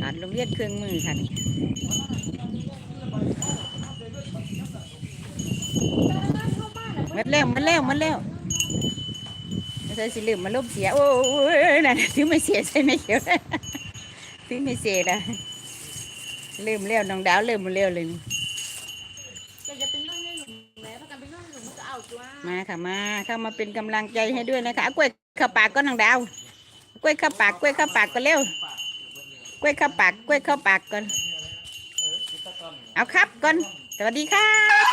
ขาดโรงเรียนเครื่องมือค่ะนี่หมันแล้วหมันแล้วหมันแล้วไม่ใช่สิลืมมาลบเสีย โอ้ยนั่นถือไม่เสียใช่ไหมเขียวถือไม่เสียละลืมแล้วน้องดาวลืมหมาแล้วเลยนี่จะจะเป็นน้องในหลุมแม่ถ้ากันเป็นน้องในหลุมมันก็เอาตัวมาค่ะมาเข้ามาเป็นกำลังใจให้ด้วยนะคะเอากล้วยเข้าปากก็น้องดาวกล้วยเข้าปากกล้วยเข้าปากก็เร็ว กล้วยเข้าปากกล้วยเข้าปากก่อน เอาครับก่อน สวัสดีครับ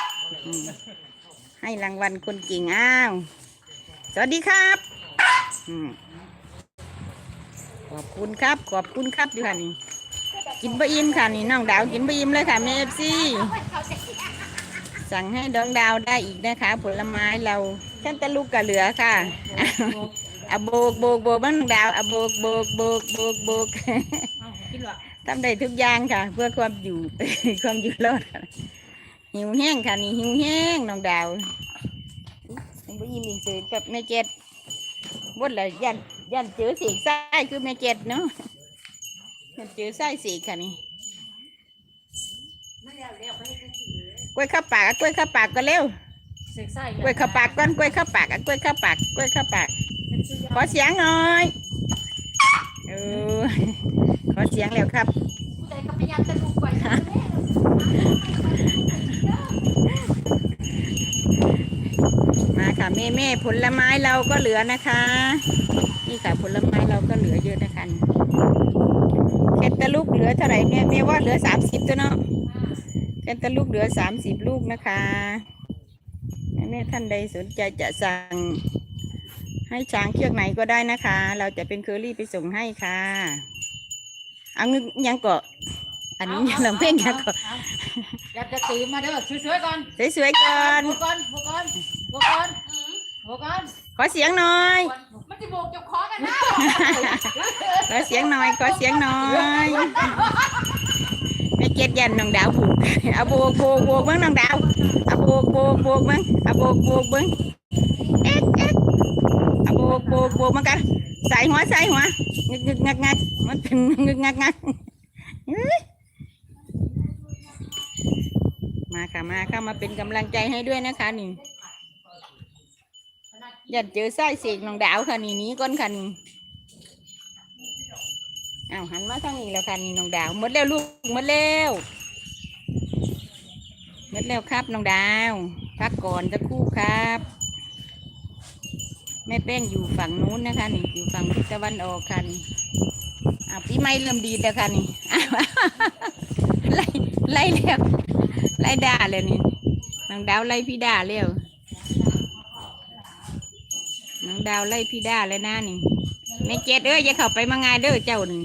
ให้รางวัลคนเก่งอ้าว สวัสดีครับขอบคุณครับ ขอบคุณครับอยู่ค่ะนี่กินบะอิ่มค่ะนี่น้องดาวกินบะอิ่มเลยค่ะแม่เอฟซีสั่งให้ดองดาวได้อีกนะคะ ผลไม้เราฉันตะลุกกะเหลือค่ะอโบกโบกโบกบ้างน้องดาวอโบกโบกโบกโบกโบก ทำได้ทุกอย่างค่ะ เพื่อความอยู่ ความอยู่รอดค่ะหิวแห้งค่ะนี่หิวแห้งน้องดาวยังไม่ยิ้มอีกเลยกับแม่เจ็ดบดเลยยันยันเจอสีกไส้คือแม่เจ็ดเนาะยันเจอไส้สีกค่ะนี่ไม่เอาแล้วไปให้กินเลยกล้วยข้าวปากอะกล้วยข้าวปากก็เร็วเสกไส้กล้วยข้าวปากก่อนกล้วยข้าวปากอะกล้วยข้าวปากกล้วยข้าวปากขอเสียงหน่อยเออข อเสียงแล้วครับผู้ใดก็พยายามจะลุกไปนะมาค่ะแม่แม่ผลไม้เราก็เหลือนะคะ นี่ค่ะผลไม้เราก็เหลือเยอะนะคะแคนตาลูกเหลือเท่าไหร่แม่แม่ว่าเหลือสามสิบตัวเนาะแคนตาลูกเหลือสามสิบลูกนะคะแม่ท่านใดสนใจจะสั่งให้ช้างเชือกไหนก็ได้นะคะ เราจะเป็นเคอรี่ไปส่งให้ค่ะ อาเงินยังเกาะอันนี้ยังลำเพ่งยังเกาะอยากจะตื่นมาเด้อสวยๆก่อนสวยๆก่อนโบก่อนโบก่อนโบก่อนโบก่อนขอเสียงหน่อยมันจะโบกจับคอกันนะขอเสียงหน่อยขอเสียงหน่อยไม่เก็ดยันน้องดาวผูกเอาโบกโบกโบกเบิ้งน้องดาวเอาโบกโบกโบกเบิ้งเอาโบกโบกเบิ้งเอ๊ะเอ๊ะเอาโบกโบกโบกเหมือนกัน ใส่หัวใส่หัวงึกงึกงักงักมันเป็นงึกงักงักเฮ้ยมาค่ะมาเข้ามาเป็นกำลังใจให้ด้วยนะคะนี่อย่าเจอไส้เสกน้องดาวค่ะนี่นี้ก้นค่ะนี่อ้าวหันมาทางนี้แล้วค่ะนี่น้องดาวหมดแล้วลูกหมดแล้วหมดแล้วครับน้องดาวพักก่อนจะคู่ครับ แม่แป้งอยู่ฝั่งนู้นนะคะ นี่อยู่ฝั่งทิศตะวันออกค่ะนี่อ้าวพี่ไม่เริ่มดีแล้วค่ะนี่ไล่ไล่แล้วไล่ด่าเลยนี่น้องดาวไล่พี่ด่าแล้วน้องดาวไล่พี่ด่าแล้วนะนี่แม่เจ็ดเอ้ยอย่าเข้าไปมาง่ายเด้อเจ้าหนึ่ง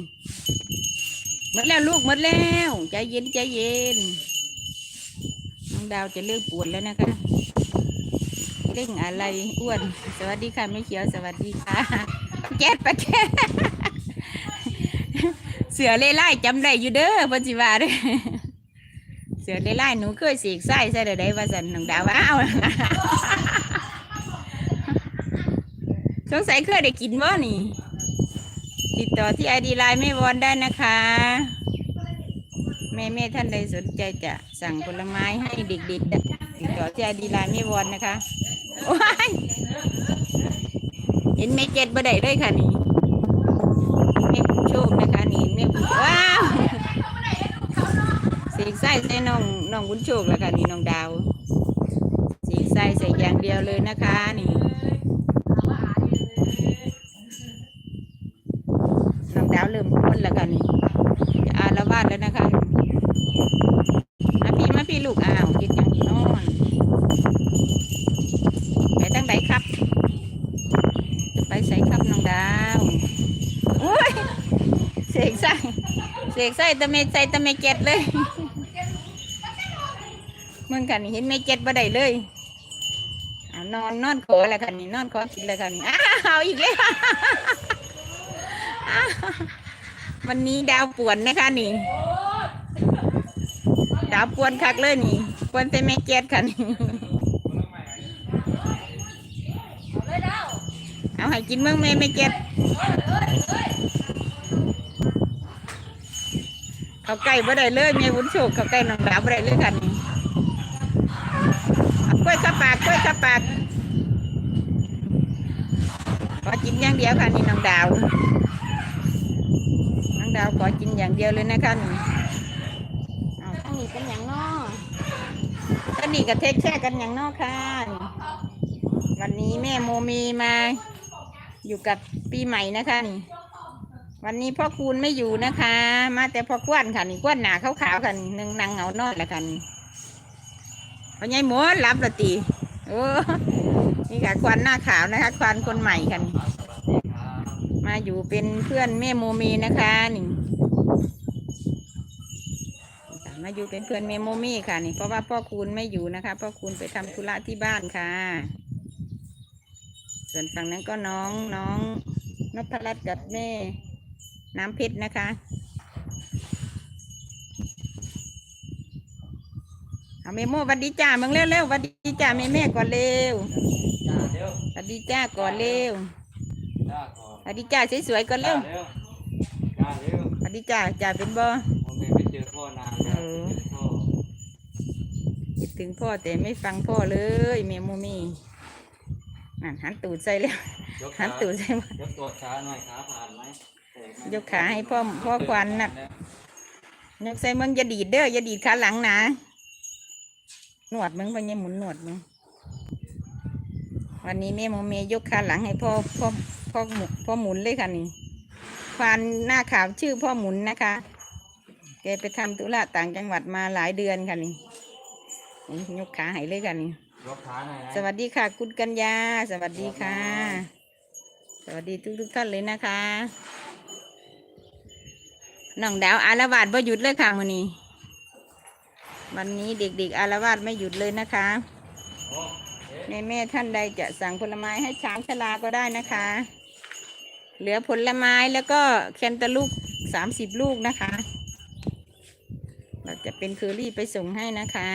หมดแล้วลูกหมดแล้วใจเย็นใจเย็นน้องดาวจะเลิกปวดแล้วนะคะ เร่งอะไรอ้วน สวัสดีค่ะแม่เขียวสวัสดีค่ะแจ๊ดปะแจ๊เสือเล่ไล่จำได้อยู่เด้อพันธิวาเด้อเสือเล่ไล่หนูเคยสีกไส้ใส่ได้ว่าสันน้องดาวอ้าวสงสัยเคยได้กินบ่นี่ ติดต่อที่ไอดีไลน์แม่วอนได้นะคะแม่แม่ท่านใดสนใจจะสั่งผลไม้ให้เด็กๆติดต่อที่ไอดีไลน์แม่วอนนะคะ ว้ายเห็นแม่เจ็ดบ่ได้เลยค่ะนี่แม่ผู้โชคนะคะนี่แม่ผู้ว้าวสีไส้ใส่น้องน้องบุญโชคแล้วค่ะนี่น้องดาวสีไส้ใส่อย่างเดียวเลยนะคะนี่น้องดาวเริ่มพ้นแล้วกันนี่จะอาละวาดแล้วนะคะมาพี่มาพี่ลูกอ้าวกินอย่างนี้นอนไปตั้งไหนครับ จะไปใส่ครับน้องดาวโอ้ยเสกใส่ เสกใส่ตะเมใส่ตะเมเจ็ดเลยมึงกันเห็นเมเจ็ดบ่ได้เลยอนอนนอนขอแล้วกันนี่นอนขอกินแล้วกันนี่อ้าวอีกแล้ววันนี้ดาวป่วนนะคะนี่ ดาวป่วนคักเลยนี่ป่วนแต่แม่เกดค่ะนี่เอาให้กินเมืองแม่แม่เกด เขาใกล้บ่ได้เลยแม่บุญโชคเขาใกล้น้องดาวบ่ได้เลยค่ะนี่เอากล้วยเข้าปากกล้วยเข้าปากขอกินอย่างเดียวค่ะนี่น้องดาวน้องดาวขอกินอย่างเดียวเลยนะคะนี่เอาอันนี้เป็นอย่างนอตอนนี้ก็เทคแค่กันอย่างนอกค่ะนี่วันนี้แม่โมมีมาอยู่กับปีใหม่นะคะนี่ วันนี้พ่อคูณไม่อยู่นะคะ มาแต่พ่อกวนค่ะนี่กวนหนาขาวๆค่ะนี่นึ่งนางเหงานอนล้วค่ะนี่พ่อใหญ่หมูรับละตีโอ้นี่ค่ะควันหน้าขาวนะคะควันคนใหม่ค่ะนี่มาอยู่เป็นเพื่อนแม่โมมีนะคะนี่มาอยู่เป็นเพื่อนแม่โมมีค่ะนี่เพราะว่าพ่อคูณไม่อยู่นะคะพ่อคูณไปทำธุระที่บ้านค่ะ ส่วนฝั่งนั้นก็น้องน้องนพรัตน์กับแม่ น้ำเพชรนะคะเอาเมโมหวัดดีจ้ามึงเร็วเร็วๆหวัดดีจ้าแม่แม่ก่อนเร็วจ้าเร็วหวัดดีจ้าก่อนเร็วจ้าก่อนหวัดดีจ้าสวยๆก่อนเร็วจ้าเร็วหวัดดีจ้าจ้าเป็นบ่ผมไม่ไปเจอพ่อนานแล้วเออคิดถึงพ่อคิดถึงพ่อแต่ไม่ฟังพ่อเลยเมโมมี่นั่นหันตูดใส่แล้วยกหัขานตูดใส่มายกตัวขาหน่อยขาผ่านไหมแตกไหม ยกขาให้พ่อพ่อควันน่ะยกใส่มึงอย่าดีดเด้ออย่าดีดขาหลังนะหนวดมึงไปยังหมุนหนวดมึงวันนี้แม่โมเมยกขาหลังให้พ่อพ่อพ่อหมุพ่อหมุนเลยค่ะนี่ควานหน้าขาวชื่อพ่อหมุนนะคะแกไปทำธุระต่างจังหวัดมาหลายเดือนค่ะนี่นี่ยกขาให้เลยค่ะนี่ยกขาหน่อยนะสวัสดีค่ะคุณกัญญา สวัสดีค่ะ สวัสดีทุกทุกๆท่านเลยนะคะ น้องดาวอารวาสบ่หยุดเลยค่ะมื้อนี้ วันนี้เด็กๆอารวาสไม่หยุดเลยนะคะโอ้เอ๊ะแม่แม่ท่านใดจะสั่งผลไม้ให้ช้างชลาก็ได้นะคะ เหลือผลไม้แล้วก็แคนตาลูกสามสิบลูกนะคะ เราจะเป็นเคอรี่ไปส่งให้นะคะ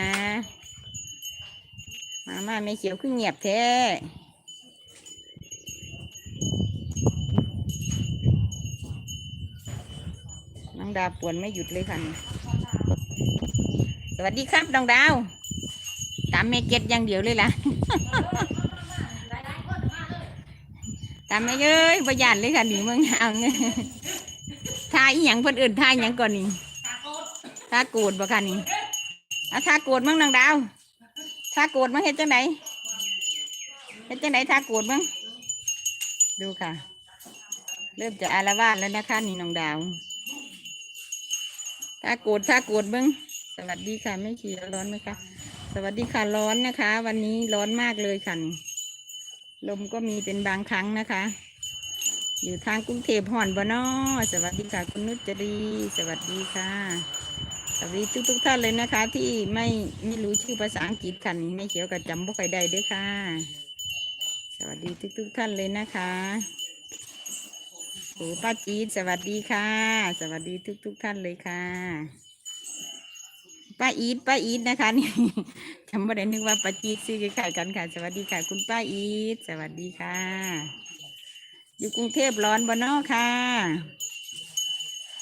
มาม่าไม่เขียวขึ้นเงียบแท้ องดาวปวนไม่หยุดเลยค่ะนี่สวัสดีครับน้องดาว ตามเมเก็ตอย่างเดียวเลยล่ะ ตามไม่เอ้ยประหยัดเลยค่ะหนีเมืองเอาเงี้ยทายอีหยังคนอื่นทายหยังก่อนนี่ทาโกรธบ่ค่ะนี่เอาทาโกรธมั้งนางดาวทาโกรธมั้งเฮ็ดจังไหนเฮ็ดจังไหนทาโกรธมั้งดูค่ะ เริ่มจะอารวาสแล้วนะคะนี่น้องดาว ทาโกรธทาโกรธมั้งสวัสดีค่ะไม่ขี่ร้อนไหมคะสวัสดีค่ะร้อนนะคะ วันนี้ร้อนมากเลยค่ะลมก็มีเป็นบางครั้งนะคะ อยู่ทางกรุงเทพห่อนบนอสวัสดีค่ะคุณนุจรีสวัสดีค่ะ สวัสดีทุกทุกท่านเลยนะคะ ที่ไม่ไม่รู้ชื่อภาษาอังกฤษค่ะไม่เขียวกับจำบ่ค่อยได้เด้วยค่ะ สวัสดีทุกทุกท่านเลยนะคะ โอ้ป้าจีดสวัสดีค่ะ สวัสดีทุกทุกๆท่านเลยค่ะ ป้าอีทป้าอีทนะคะนี่จำไม่ได้นึกว่าป้าจีดซื้อคล้ายกันค่ะ สวัสดีค่ะ คุณป้าอีทสวัสดีค่ะ อยู่กรุงเทพร้อนบนนอกค่ะ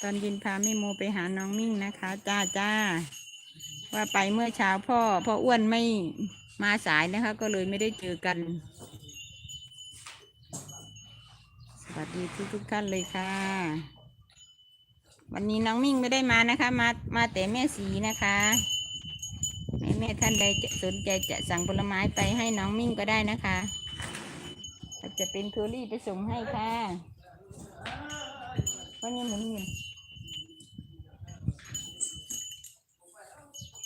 ตอนเยินพาแม่โมไปหาน้องมิ่งนะคะ จ้าจ้าว่าไปเมื่อเช้าพ่อพ่ออ้วนไม่มาสายนะคะ ก็เลยไม่ได้เจอกัน ส วัสดีทุกทุกท่านเลยค่ะ วันนี้น้องมิ่งไม่ได้มานะคะ มามาแต่แม่สีนะคะแม่แม่ท่านใดจะสนใจจะสั่งผลไม้ไปให้น้องมิ่งก็ได้นะคะจะเป็นเคอรี่ไปส่งให้ค่ะวันนี้หมุนเงิน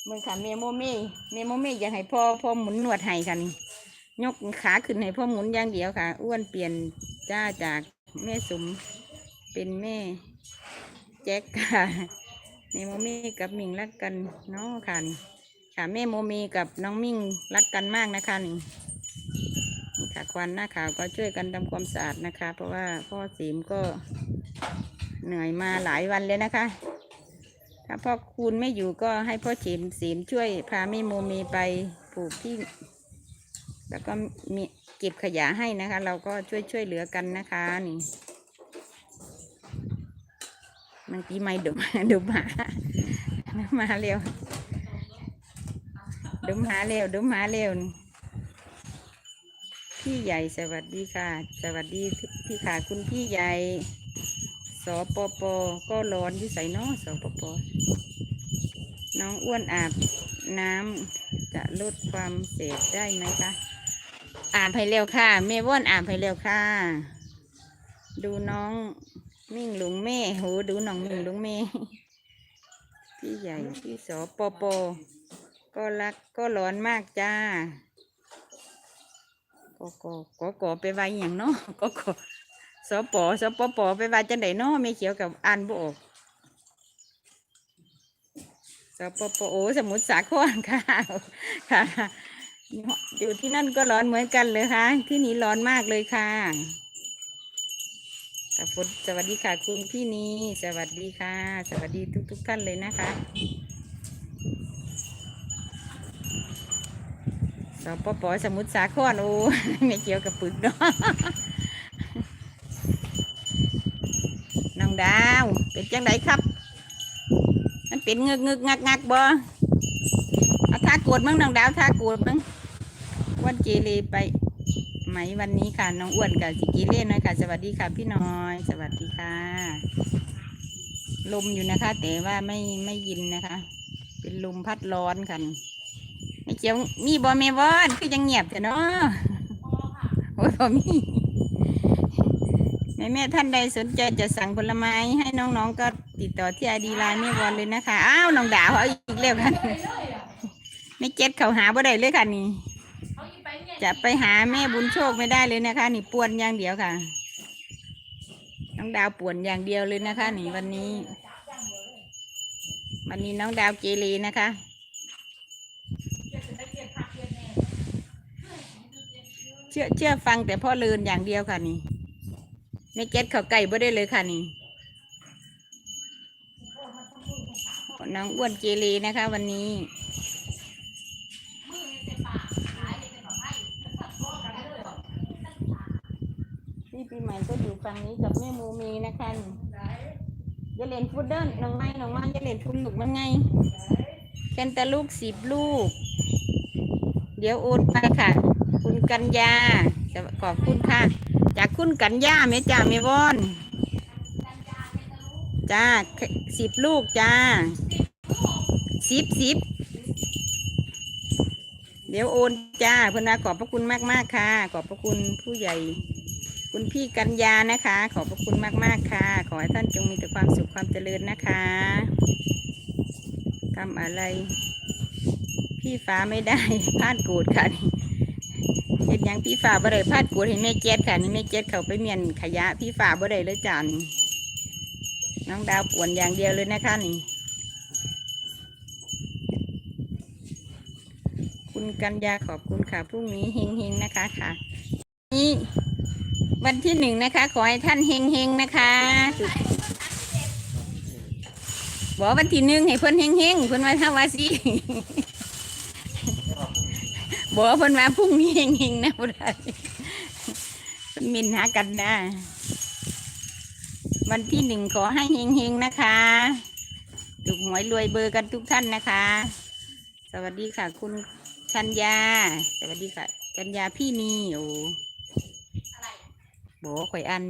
มือค่ะเมโมเม่เมโมเม่อยากให้พ่อพ่อหมุนหนวดให้กันยกขาขึ้นให้พ่อหมุนอย่างเดียวค่ะ อ้วนเปลี่ยนจ้าจาก แม่สมเป็นแม่แจ็คค่ะแม่โมมี่กับมิงรักกันเนาะค่ะนี่ค่ะแม่โมมีกับน้องมิ่งรักกันมากนะคะนี่นี่ค่ะควันหน้าขาวก็ช่วยกันทำความสะอาดนะคะ เพราะว่าพ่อสีมก็เหนื่อยมาหลายวันเลยนะคะ ถ้าพ่อคูณไม่อยู่ก็ให้พ่อเฉมสีมช่วยพาแม่โมมีไปปลูกที่ แล้วก็มี เก็บขยะให้นะคะ เราก็ช่วยช่วยเหลือกันนะคะนี่มันปีใหม่ดุดุหมาดุหมาเร็วดุหมาเร็วดุหมาเร็วนี่พี่ใหญ่สวัสดีค่ะ สวัสดีพี่ค่ะคุณพี่ใหญ่สปปก็ร้อนอยู่ใส่นาะสปปน้องอ้วนอาบน้ำจะลดความเสพได้ไหมคะ อาบให้เร็วค่ะเมว่อนอาบให้เร็วค่ะ ดูน้องมิ่งหลุงแม่โหดูน้องมิ่งหลุงแม่พี่ใหญ่พี่สปปก็รักก็ร้อนมากจ้าก็ก็ก็ก็ไปไว้อย่างเนาะก็ก็สปสปปไปไว้จังไดเนาะไม่เขียวกับอ่านบ่ออกสปปโอ้สมุทรสาครค่ะค่ะ อยู่ที่นั่นก็ร้อนเหมือนกันเลยค่ะ ที่นี่ร้อนมากเลยค่ะค่ะฝนสวัสดีค่ะคุณพี่นีสวัสดีค่ะ สวัสดีทุกทุกท่านเลยนะคะสปปสมุทรสาครโอ้ไม่เกี่ยวกับปึกเนาะน้องดาว เป็นจังไดครับ มันเป็นเงึกเงึกงักงักบ่เอาท่ากวดมั้งน้องดาวท่ากวดมั้ง วันเจเลไปไหมวันนี้ค่ะ น้องอ้วนกับสิกิเล่นนะคะสวัสดีค่ะ พี่น้อย สวัสดีค่ะ ลมอยู่นะคะ แต่ว่าไม่ไม่ยินนะคะ เป็นลมพัดร้อนค่ะนี่ไม่เจียวมีบอเมวอนคือยังเงียบแต่เนาะโอ้ยบอมีแม่แม่ท่านใดสนใจจะสั่งผลไม้ให้น้องๆก็ติดต่อที่ไอดีไลน์แม่วอนเลยนะคะ อ้าวน้องดาวเอาอีกแล้วค่ะไปเลยอะไม่เจ็ดเขาหาบ่ได้เลยค่ะนี่ จะไปหาแม่บุญโชคไม่ได้เลยนะคะ นี่ป่วนอย่างเดียวค่ะ น้องดาวป่วนอย่างเดียวเลยนะคะ นี่วันนี้ วันนี้น้องดาวเกเรนะคะเชื่อเชื่อฟังแต่พ่อเลินอย่างเดียวค่ะนี่ไม่เก็ตเขาไก่บ่ได้เลยค่ะนี่น้องอ้วนเกเรนะคะ วันนี้ พี่ปีให ม่ก็อยู่ฝั่งนี้กับแม่มูมีนะคะจะเล่นฟุตเดิลน้องไม้น้องไม้จะเล่นฟุตลูกมันไงแคนตาลูกสิบลูก เดี๋ยวโอนไปค่ะ คุณกัญญาจะขอบคุณค่ะ จากคุณกัญญาเมจ่าเมวอนจ้าสิบลูกจ้าสิบสิบเดี๋ยวโอนจ้าเพื่อนว่าขอบพระคุณมากมากค่ะ ขอบพระคุณผู้ใหญ่ คุณพี่กัญญานะคะ ขอบพระคุณมาก ๆ ค่ะ ขอให้ท่านจงมีแต่ความสุขความเจริญนะคะทำอะไร พี่ฟ้าไม่ได้พลาดกรธค่ะนี่เห็นย่างพี่ฟ้าบ่ได้พลาดกรธเห็นแม่เจ็ดค่ะนี่แม่เจ็ดเขาไปเมียนขยะ พี่ฟ้าบ่ได้เลยจานน้องดาวป่วนอย่างเดียวเลยนะคะนี่คุณกัญญาขอบคุณค่ะพรุ่งนี้เฮงๆนะคะค่ะนี่ วันที่หนึ่งนะคะ ขอให้ท่านเฮงเฮงนะคะบอกวันที่หนึ่งให้เพิ่อนเฮงเฮงเพิ่อนมาทำวาสิบอกว่าเพิ่อนมาพรุ่งนี้เฮงเฮงนะบุได้เพิ่นมินหากันนะวันที่หนึ่งขอให้เฮงเฮงนะคะถูกหวยรวยเบอร์กันทุกท่านนะคะ สวัสดีค่ะ คุณชัญญา สวัสดีค่ะชัญญาพี่นีโอ้ บอกว่าข่อยอัน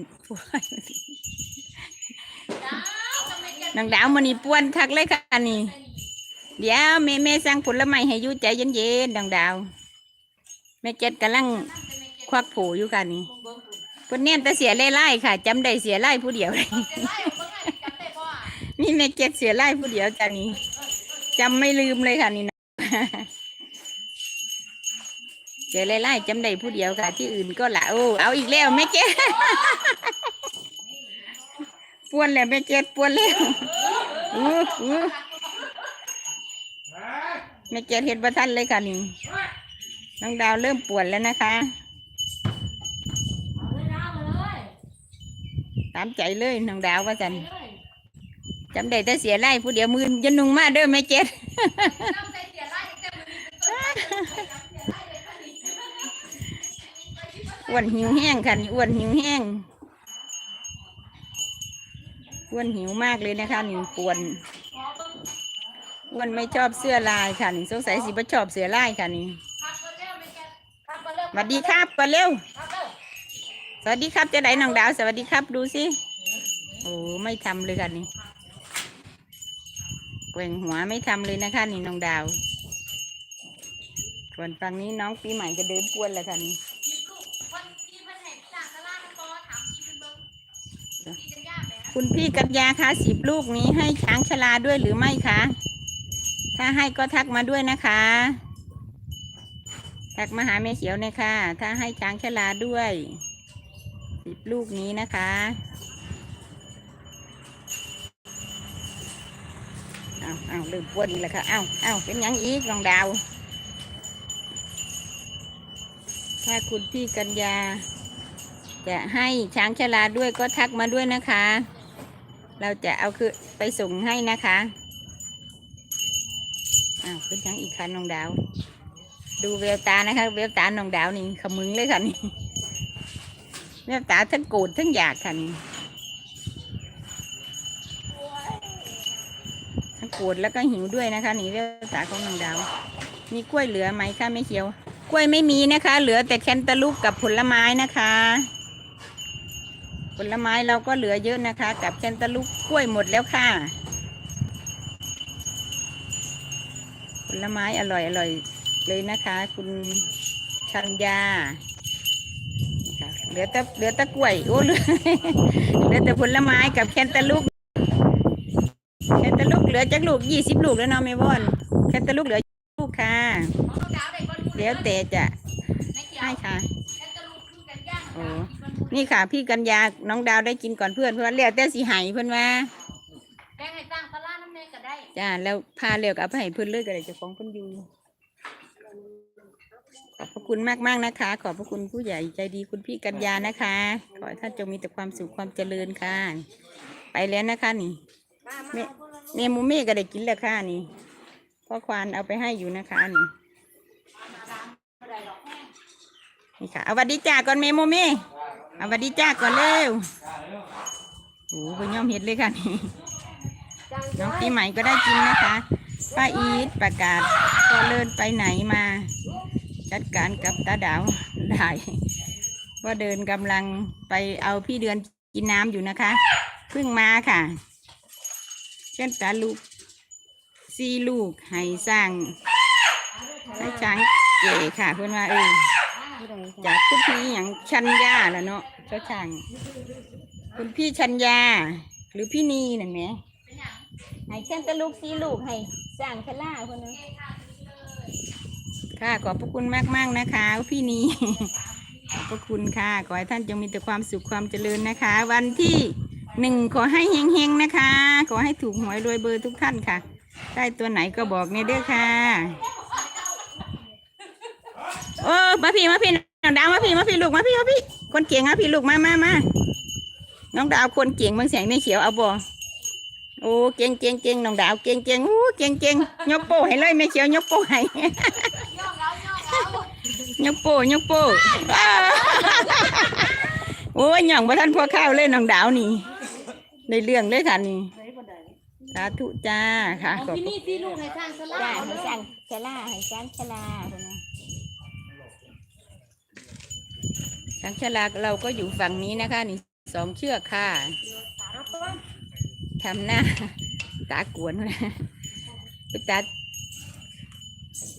นางดาวมันนี่ป้วนคักเลยค่ะนี่ เดี๋ยวแม่แม่สั่งผลไม้ให้อยู่ใจเย็นๆดังดาวแม่เจ็ดกำลังควักผูอยู่ค่ะนี่คนเนียนแต่เสียไล่ๆค่ะจำได้เสียไล่ผู้เดียวเลยมีแม่เจ็ดเสียไล่ผู้เดียวจ้ะนี่จำไม่ลืมเลยค่ะนี่นะ เสียไล่จำได้ผู้เดียวค่ะ ที่อื่นก็ละโอ้เอาอีกแล้วแม่เจ็ดปวนแล้วแม่เจ็ดปวนแล้วอู้อู้แม่เจ็ดเห็นประทันเลยค่ะนี่น้องดาวเริ่มปวดแล้วนะคะตามใจเลยน้องดาวว่าจันจำได้แต่เสียไล่ผู้เดียวมือจะนุ่งมาเด้อแม่เจ็ อ้วนหิวแห้งค่ะนี่อ้วนหิวแห้งอ้วนหิวมากเลยนะคะนี่ปวนอ้วนไม่ชอบเสื้อลายค่ะนี่สงสัยสิบ่ชอบเสื้อลายค่ะนี่ครับมาเร็วไม่แกครับมาเร็ว สวัสดีครับก่อนเร็วครับเร็วสวัสดีครับเจะไหนน้องดาว สวัสดีครับดูสิโอ้ไม่ทำเลยค่ะนี่แกว่งหัวไม่ทำเลยนะคะนี่น้องดาวส่วนฝั่งนี้น้องปีใหม่ก็เดินป้วนแล้วค่ะนี่วันที่เพิ่นให้จากตลาดก็ถามที่เป็นเบิ่งที่จะยากเลยนะ คุณพี่กัญญาคะสิบลูกนี้ให้ช้างชลาด้วยหรือไม่คะ ถ้าให้ก็ทักมาด้วยนะคะ ทักมาหาแม่เขียวเนี่ยค่ะ ถ้าให้ช้างชลาด้วยสิบลูกนี้นะคะเอาเอาลืมปวดอีกแล้วค่ะเอาเอาเป็นยังอีกน้องดาว ถ้าคุณพี่กัญญาจะให้ช้างชลาด้วยก็ทักมาด้วยนะคะ เราจะเอาคือไปส่งให้นะคะอ้าวเป็นยังอีกคันน้องดาว ดูเวลตานะคะ เวลตาน้องดาวนี่ขมึงเลยค่ะนี่เวลตาทั้งโกรธทั้งอยากค่ะนี่ทั้งโกรธแล้วก็หิวด้วยนะคะนี่เวลตาของน้องดาว มีกล้วยเหลือไหมคะไม่เขียว กล้วยไม่มีนะคะ เหลือแต่แคนตาลูปกับผลไม้นะคะ ผลไม้เราก็เหลือเยอะนะคะ กับแคนตาลูปกล้วยหมดแล้วค่ะ ผลไม้อร่อยอร่อยเลยนะคะ คุณชัญญานี่ค่ะเหลือแต่เหลือแต่กล้วยโอ้เหลือเหลือแต่ผลไม้กับแคนตาลูปแคนตาลูปเหลือจากลูกยี่สิบลูกแล้วเนาะแม่บอนแคนตาลูปเหลือลูกค่ะของน้องดาวได้คนพูดเดี๋ยวแต่จะไม่เกี่ยวให้ค่ะแค่จะรู้คือกันย่างโอ้ นี่ค่ะ พี่กัญญาน้องดาวได้กินก่อนเพื่อนเพื่อนเรียกแต่สีหายเพื่อนว่าแกงให้ตั้งตลาดน้ำเนยก็ได้จ้าแล้วพาเรียกเอาไปให้เพื่อนเลยก็เลยจะฟ้องเพื่อนอยู่ขอบพระคุณมากมากนะคะ ขอบพระคุณผู้ใหญ่ใจดีคุณพี่กัญญานะคะ ขอให้ท่านจงมีแต่ความสุขความเจริญค่ะ ไปแล้วนะคะนี่มามาแม่เอาพวกเราลูกเมูเม่ก็ได้กินแล้วค่ะนี่พ่อควานเอาไปให้อยู่นะคะนี่นี่ค่ะเอาวัสดีจ้าก่อนเมมูเม่ เอาวัสดีจ้าก่อนเร็วโอ้โหย่อมเห็ดเลยค่ะนี่น้องปีใหม่ก็ได้กินนะคะป้าอีทประกาศก็เลินไปไหนมา จัดการกับตาดาวได้ว่าเดินกำลังไปเอาพี่เดือนกินน้ำอยู่นะคะเพิ่งมาค่ะเช่นตาลูกสี่ลูกให้สร้างให้ช้างเก๋ค่ะเพื่อนว่าเออ จากคุณพี่อย่างชัญญาแหล้วเนาะเจ้าช่าง คุณพี่ชัญญา หรือพี่นีนั่นไหมเป็นหยังให้เช่นตะลูกสีลูกให้สร้างชล่าคนนึงค่ะ ขอบพระคุณมากมากนะคะ พี่นีขอบพระคุณค่ะ ขอให้ท่านจงมีแต่ความสุขความเจริญนะคะ วันที่หนึ่งขอให้เฮงๆนะคะ ขอให้ถูกหวยรวยเบอร์ทุกท่านค่ะ ได้ตัวไหนก็บอกเนี่ยเด้อค่ะ อ้มาพี่มาพี่น้องดาวมาพี่มาพี่ลูกมาพี่มาพี่ คนเก่งมาพี่ลูกมามามาน้องดาวคนเก่งบางแสงไม่เขียวเอาบ่โอ้เก่งเก่งเก่งน้องดาวเก่งเก่งโอ้เก่งเก่งยกโป้ให้เลยไม่เขียวยกโป้ให้ย่องเอาย่องเอายกโป้ยกโป้อ้าโอ้ยย่องบ่ทันพอข้าวเลยน้องดาวนี่ในเรื่องเลยค่ะนี่สาธุจ้าค่ะของขอบที่คุณนี่ที่ลูกให้สร้างตลาจ้าดให้สร้างชลาให้สร้างชลา สร้างชลาเราก็อยู่ฝั่งนี้นะคะ นี่สองเชือกค่ะเอาตัวทำหน้า ตากวนเลยไปตัด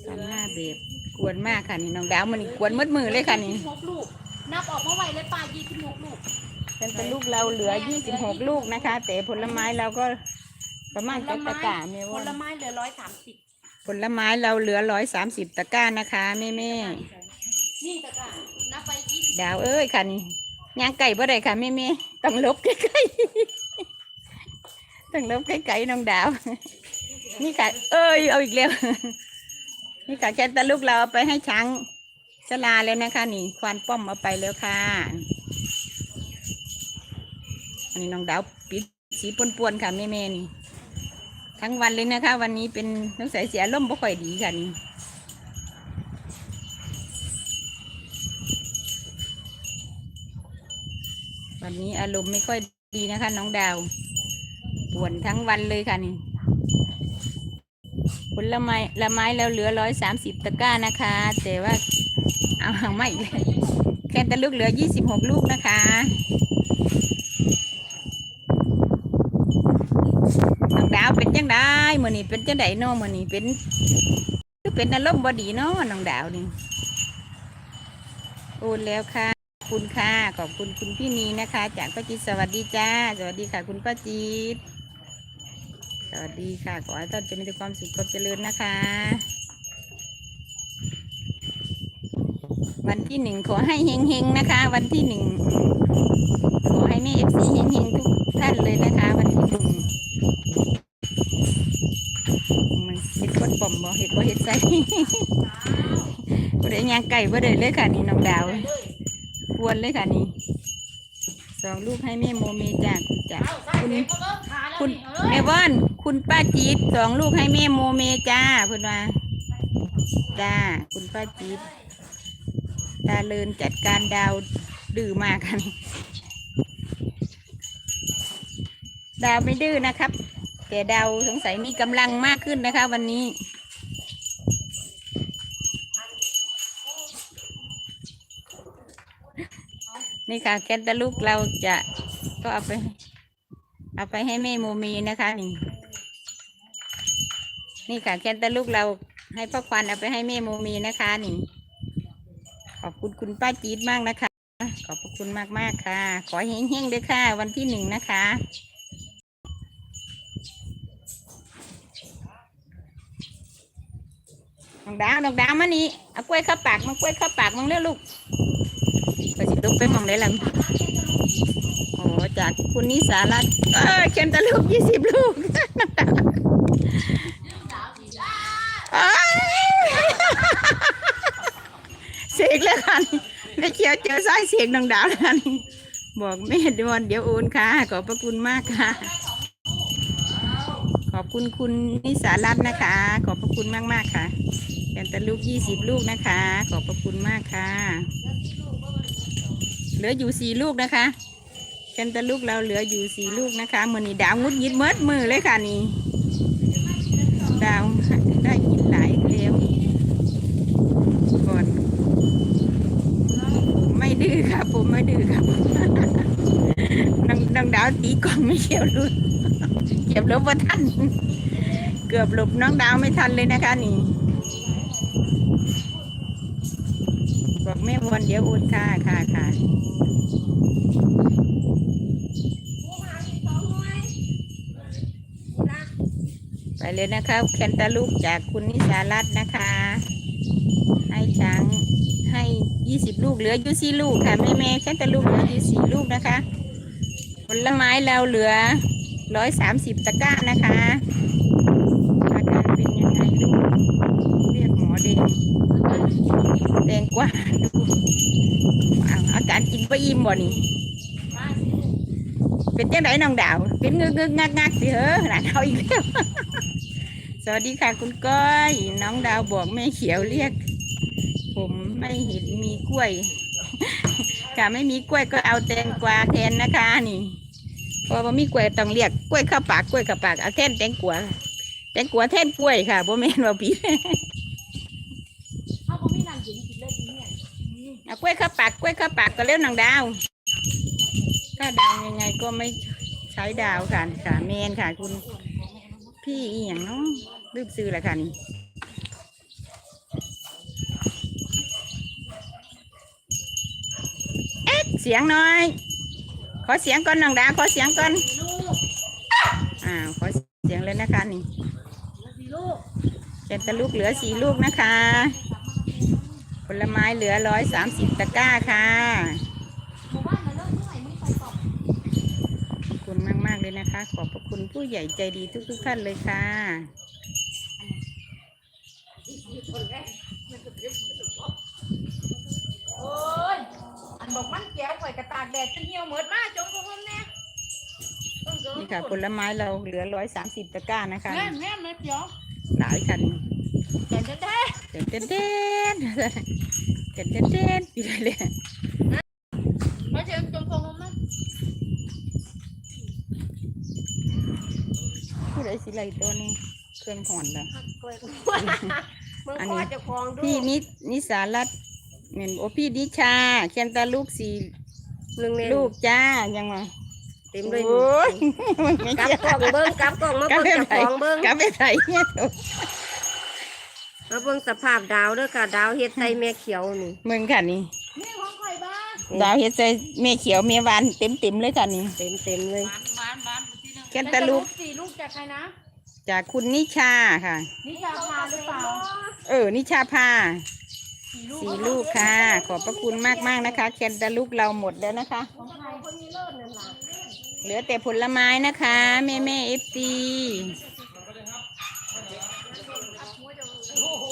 ทำหน้าเบบกวนมากค่ะนี่น้องดาวมันนี่กวนมืดมือเลยค่ะนี่หกลูกนับออกมาไวเลยปลายี่สิบหกลูกเป็นเป็นลูกเราเหลือ26ลูกนะคะ แต่ผลไม้เราก็ประมาณจักตะกร้าแม่ผว่าลไม้เหลือร้อยสามสิบผลไม้เราเหลือ130ตะกร้านะคะแม่แม่นี่ตะกร้านับไปยี่สิบๆ ดาวเอ้ยค่ะนี่ย่างไก่บ่ได้ค่ะแม่แม่ต้องลบใกล้ๆต้องลบใกล้ๆน้องดาว นี่ค่ะ เอ้ยเอาอีกแล้ว นี่ค่ะแค่ตะลูกเราเอาไปให้ช้างชลาแล้วนะคะ นี่ ควานป้อมเอาไปแล้วค่ะ อันนี้น้องดาวปิดสีปนๆค่ะแม่ๆนี่ ทั้งวันเลยนะคะ วันนี้เป็นน้องใสยเสียล่มบ่ค่อยดีค่ะนี่ วันนี้อารมณ์ไม่ค่อยดีนะคะ น้องดาวป่วนทั้งวันเลยค่ะนี่ผลไม้ละไม้แล้วเหลือร้อยสามสิบตะกร้านะคะ แต่ว่าเอาไม่เลยแค่ต่ลูกเหลือยี่สิบหกลูกนะคะน้องดาวเป็นจังได้มื่อนี้เป็นจังไดเนาะมื่อนี้เป็นคือเป็นอารมณ์บอดีเนาะน้องดาวนี่โอนแล้วค่ะ คุณค่ะ ขอบคุณคุณพี่นีนะคะ จากป้าจิตสวัสดีจ้า สวัสดีค่ะ คุณป้าจิตสวัสดีค่ะ ขอให้ท่านจะมีแต่ความสุขความเจริญนะคะ วันที่หนึ่งขอให้เฮงๆนะคะ วันที่หนึ่งขอให้แม่เอฟซีเฮงๆทุกท่านเลยนะคะ วันที่หนึ่งมันเห็ดคนป่อมบ่เห็ดบ่เห็ดใส่บ่ได้ย่างไก่บ่ได้เลยค่ะนี่น้องดาว วนเลยค่ะนี่สองลูกให้แม่โมเมจากคุณจากเอาใส่เด็กก็เริ่มขาแล้วคุณเอ้ยแม่ว่านคุณป้าจีดสองลูกให้แม่โมเมจ้าเพื่อนว่าจ้าคุณป้าจีดดาเลินจัดการดาวดื้อมากค่ะนี่ดาวไม่ดื้อนะครับ แต่ดาวสงสัยมีกำลังมากขึ้นนะคะ วันนี้ นี่ค่ะแคตตาลูกเราจะก็เอาไป เอาไปให้แม่โมมีนะคะนี่นี่ค่ะแคนตาลูกเราให้พ่อควันเอาไปให้แม่โมมีนะคะนี่ขอบคุณคุณป้าจี๊ดมากนะคะ ขอบคุณมากมากค่ะ ขอเฮงๆด้วยค่ะ วันที่หนึ่งนะคะน้องดาวน้องดาวมานี่เอากล้วยเข้าปากมากล้วยเข้าปากมึงเร็วลูก ไปสิลุกไปมองได้ละโอ้จากคุณนิสารัตเออเข็มตะลูกยี่สิบลูกเอ้ยเสกแล้วค่ะนี่ไม่เขียวเจอสายเสียงดังดาวแล้วค่ะนี่บอกแม่ดวนเดี๋ยวโอนค่ะ ขอบพระคุณมากค่ะ ขอบคุณคุณนิสารัตน์นะคะ ขอบพระคุณมากมากค่ะเข็มตะลูกยี่สิบลูกนะคะ ขอบพระคุณมากค่ะ ลืออยู่สี่ลูกนะคะแคนตาลูกเราเหลืออยู่สี่ลูกนะคะมือนี้ดาวงุดยิดเมิดมือเลยค่ะนี่ดาวได้กินหลายแล้วก่อนไม่ดื้อค่ะผมไม่ดื้อครับน้องน้องดาวตีกล่องไม่เขียวเลยเก็บลบว่าทันเกือบหลบน้องดาวไม่ทันเลยนะคะนี่บอกแม่วันเดี๋ยวโอนค่ะค่ะค่ะ ไปเลยนะคะแคนตาลูกจากคุณนิสารัตน์นะคะ ให้ช้างให้ยี่สิบลูกเหลืออยู่สี่ลูกค่ะแม่แม่แคนตาลูกเหลืออยู่สี่ลูกนะคะ ผลไม้เราเหลือร้อยสามสิบตะกร้านะคะอาการเป็นยังไงลูกเรียกหมอแดงแดงกว่าดูอาการกินไปอิ่มบ่นี่เป็นจังไดน้องดาว เป็นงึกงึกงักงักสิเหรอหลานเขาอีกแล้ว สวัสดีค่ะคุณก้อย น้องดาวบอกแม่เขียวเรียก ผมไม่เห็นมีกล้วย ค่ะไม่มีกล้วยก็เอาแตงกวาแทนนะคะนี่เพอว่ามีกล้วยต้องเรียกกล้วยเข้าปากกล้วยข้าปากเอาแทนแตงกวาแตงกวาแทนกล้วยค่ะบ่แม่นว่าพี่เขาบ่มีน้ำเย็นกินเลยทีเนี่ยเอากล้วยเข้าปากกล้วยเข้าปากก็เร็วน้องดาวถ้าดาวยังไงก็ไม่ใช้ดาวค่ะค่ะเมนค่ะคุณ พี่อีหยังเนาะลืมซื้อแล้วค่ะนี่เอ๊ะเสียงหน่อย ขอเสียงก่อนน้องดาวขอเสียงก่อนสี่ลูกอ่าวขอเสียงเลยนะคะนี่สี่ลูกเจนตะลูกเหลือสี่ลูกนะคะ ผลไม้เหลือร้อยสามสิบตะกร้าค่ะ หมู่บ้านเราเลิกเมื่อไหร่มึงไปตอบ ขอบคุณมากมากๆเลยนะคะ ขอบพระคุณผู้ใหญ่ใจดีทุกทุกๆท่านเลยค่ะโอ้ยอันบอกมันแก้วข่อยกระตากแดดจนเหี่ยวเหมือดมากจงพวกมันแน่เออเดี๋ยวนี่ค่ะผลไม้เราเหลือร้อยสามสิบตะกร้านะคะแม่แม่แม่เดี๋ยวหลายคันแต่จะได้เต้นเต้นเต้นเต้นเต้นเต้นอยู่เลยมาเชิญจงพวกมันนะ ได้สิไรตัวนี้เครื่องหอนแล้วพักกล้วยมึงอันพ่นี้อจะคลองดูพี่นินิสารัตน์เหม็นโอพี่นิชาเขียนตาลูกสี่หนึ่งเนี่ยลูกจ้ายังมาเต็มเลยโอ้ยกลับกล่องเบิ้งกลับกล่องมาเบิ้งไปเจะคลองเบิ้งกลับไปใส่เนี่ยเถอะมาเบิ้งสภาพดาวเด้อค่ะดาวเฮ็ดใส่แม่เขียวนี่มึงค่ะนี่ดาวเฮ็ดใส่เมเขียวเมหวานเต็มเต็มเลยค่ะนี่เต็มเต็มเลย เขียนตาลูกสี่ลูกจากใครนะ จากคุณนิชาค่ะ นิชาพาหรือเปล่าเออ นิชาพาสี่ลูกสี่ลูกค่ะ ขอบพระคุณมากมากๆนะคะเขียนตาลูกเราหมดแล้วนะคะของใครคนมีเลิศนั่นล่ะเหลือแต่ผลไม้นะคะ แม่แม่เอฟซี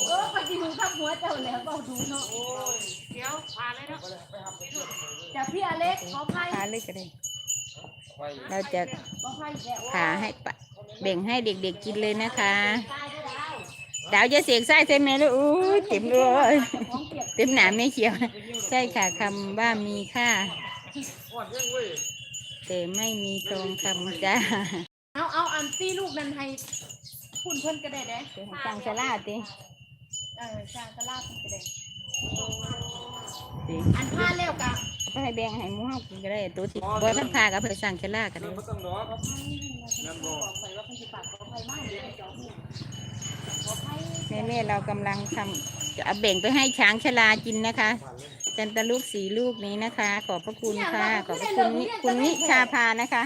เออไปดูข้าวหัวเจ้าแล้วเบาดูเนาะเดี๋ยวพาเลยเนาะจากพี่อเล็กขอไพ่พาเลยก็ได้ เราจะขอไพ่แก้วผ่าให้ปะแบ่งให้เด็กๆกินเลยนะคะ ดาวจะเสียงไส้ใช่ไหมลูกอู้ยเต็มเลยของเปียกเต็มหนาไม่เขียว ใช่ค่ะคำว่ามีค่า แต่ไม่มีทองคำจ้า เอาเอาอันตี้ลูกนั้นให้คุณเพิ่นก็ได้เด้สั่งสลาดดิเออจางตะลาบเพิ่นก็ได้สิอันผ้าแล้วกะ เอาไปให้แบ่งให้หมูเฮากินก็ได้ตัวที่บ่มันพากับเพื่อสั่งสลาก็ได้ไม่ต้องรอครับนั่นรอข่อยว่าเพิ่นเดี๋ยให้เจ้าเนี่ยขอไพ่แม่ๆเรากำลังทำจะเอาแบ่งไปให้ช้างชลากินนะคะจันตะลูกสีลูกนี้นะคะ ขอบพระคุณค่ะ ขอบพระคุณนิคุณนิชาพานะคะ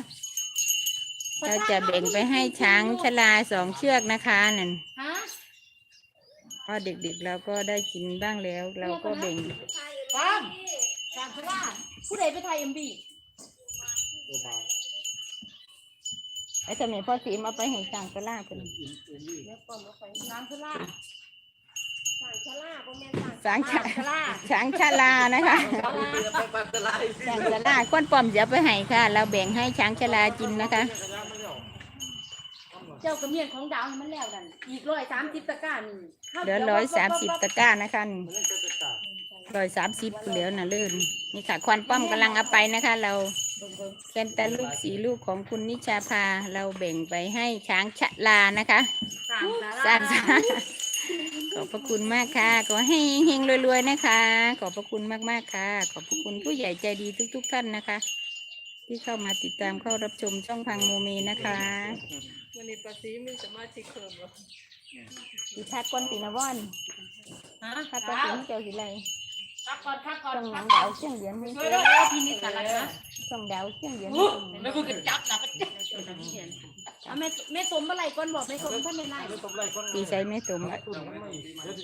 เราจะแบ่งไปให้ช้างชลาสองเชือกนะคะนั่นเพราะเด็กๆเราก็ได้กินบ้างแล้ว เราก็แบ่งป้อ มจางตะลาบผู้ใดไปไทยเอ็มบีไอ้สมัยพ่อสีมเอาไปให้ช้างชลาคนเดี๋ยวก่อนมาไปจางตะลาบสั่งชะลาบ่แม่นช้างชะตะลาบช้างชลานะคะไปปัตตลายช้างชลาก้นปอมเดี๋ยวไปให้ค่ะ เราแบ่งให้ช้างชลากินนะคะเจ้ากระเมียนของดาวให้มันแล้วนั่นอีกร้อยสามสิบตะกร้านี่ข้าวเหลือจีวร้อยสามสิบบ๊อบตะกร้านะคะนี่ร้อยสามสิบเหลือน่ะเลื่นนี่ค่ะควันป้อมกำลังเอาไปนะคะ เราแคนตาลูกสีลูกของคุณนิชาภาเราแบ่งไปให้ช้างชะลานะคะสามตะสร้าลางสรรค์ขอบพระคุณมากค่ะ ขอให้เฮงๆรวยๆนะคะ ขอบพระคุณมากๆค่ะ ขอบพระคุณผู้ใหญ่ใจดีทุก ๆ ท่านนะคะ ที่เข้ามาติดตามเข้ารับชมช่องพังโมเมนะคะ วันนี้ภาษีมีสมาชิกเพิ่มบ่อีทักก้นปีนาวอนฮะทักก้นปีนเจ้าสิไรครับก่อนครับก่อนช่องหคนัรับงดาวเชียงเดือนให้ช่วยด้วยพี่นิสารัตน์นะช่องดาวเชียงเดือนแล้วก็จับนะก็จับเอาแม่แม่สมเมื่อไหร่ก่อนบอกแม่สมท่านไม่ไล่ปีใช้ไม่สม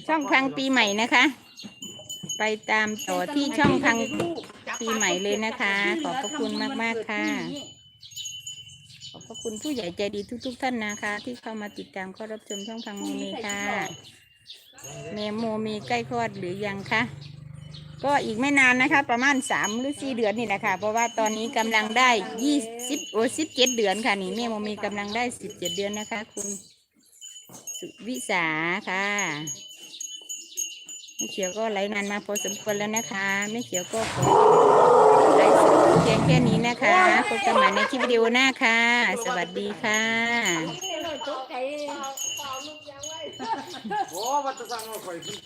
ช่องพังปีใหม่นะคะ ไปตามต่อที่ช่องพังปีใหม่เลยนะคะ ขอบพระคุณมาก ๆ ค่ะขอบพระ คุณผู้ใหญ่ใจดีทุก ๆ ท่านนะคะ ที่เข้ามาติดตามเข้ารับชมช่องพังโมเมค่ะเมโมมีใกล้คลอดหรือยังคะก็อีกไม่นานนะคะ ประมาณสามหรือสี่เดือนนี่แหละค่ะ เพราะว่าตอนนี้กำลังได้ยี่สิบโอ้สิบเจ็ดเดือนค่ะนี่เมโมมีกำลังได้สิบเจ็ดเดือนนะคะ คุณสุวิสาค่ะแม่เขียวก็ไหลนานมาพอสมควรแล้วนะคะแม่เขียวก็ขอไลฟ์สด เพียงแค่นี้นะคะพบกันใหม่ในคลิปวิดีโอหน้าค่ะ สวัสดีค่ะ โอ้วัตถุสังว่าข่อยขึ้น